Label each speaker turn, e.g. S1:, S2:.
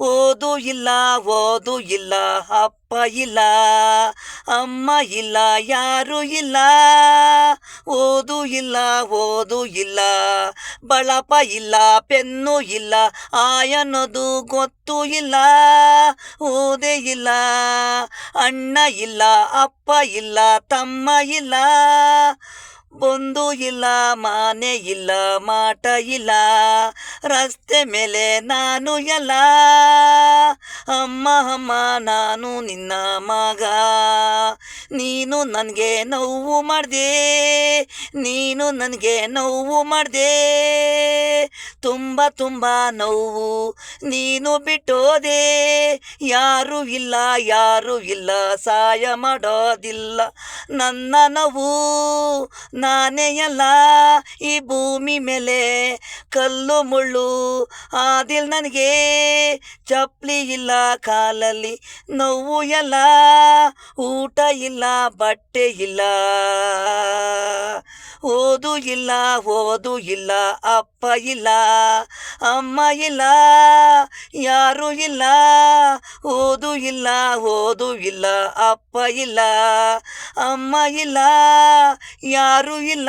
S1: ಓದು ಇಲ್ಲ ಓದು ಇಲ್ಲ, ಅಪ್ಪ ಇಲ್ಲ, ಅಮ್ಮ ಇಲ್ಲ, ಯಾರು ಇಲ್ಲ. ಓದು ಇಲ್ಲ ಓದು ಇಲ್ಲ, ಬಳಪ ಇಲ್ಲ, ಪೆನ್ನು ಇಲ್ಲ, ಆಯನದು ಗೊತ್ತು ಇಲ್ಲ. ಓದೇ ಇಲ್ಲ, ಅಣ್ಣ ಇಲ್ಲ, ಅಪ್ಪ ಇಲ್ಲ, ತಮ್ಮ ಇಲ್ಲ. ಬಂದು ಇಲ್ಲ, ಮಾನೆ ಇಲ್ಲ, ಮಾಟ ಇಲ್ಲ. ರಸ್ತೆ ಮೇಲೆ ನಾನು ಎಲ್ಲ. ಅಮ್ಮ ಅಮ್ಮ, ನಾನು ನಿನ್ನ ಮಗ. ನೀನು ನನಗೆ ನೋವು ಮಾಡಿದೆ. ನೀನು ನನಗೆ ನೋವು ಮಾಡಿದೆ. ತುಂಬ ತುಂಬ ನೋವು ನೀನು ಬಿಟ್ಟೋದೆ. ಯಾರು ಇಲ್ಲ ಯಾರು ಇಲ್ಲ, ಸಹಾಯ ಮಾಡೋದಿಲ್ಲ. ನನ್ನ ನೋವು ನಾನೇ ಎಲ್ಲ ಈ ಭೂಮಿ ಮೇಲೆ ಕಲ್ಲು ಮುಳ್ಳು ಆದಿಲ್ ನನಗೆ ಚಪ್ಪಲಿ ಇಲ್ಲ ಕಾಲಲ್ಲಿ, ನೋವು ಎಲ್ಲ, ಊಟ ಇಲ್ಲ, ಬಟ್ಟೆ ಇಲ್ಲ. ಓದು ಇಲ್ಲ ಓದು ಇಲ್ಲ, ಅಪ್ಪ ಇಲ್ಲ, ಅಮ್ಮ ಇಲ್ಲ, ಯಾರು ಇಲ್ಲ. ಓದು ಇಲ್ಲ ಓದು ಇಲ್ಲ, ಅಪ್ಪ ಇಲ್ಲ, ಅಮ್ಮ ಇಲ್ಲ, ಯಾರು ಇಲ್ಲ.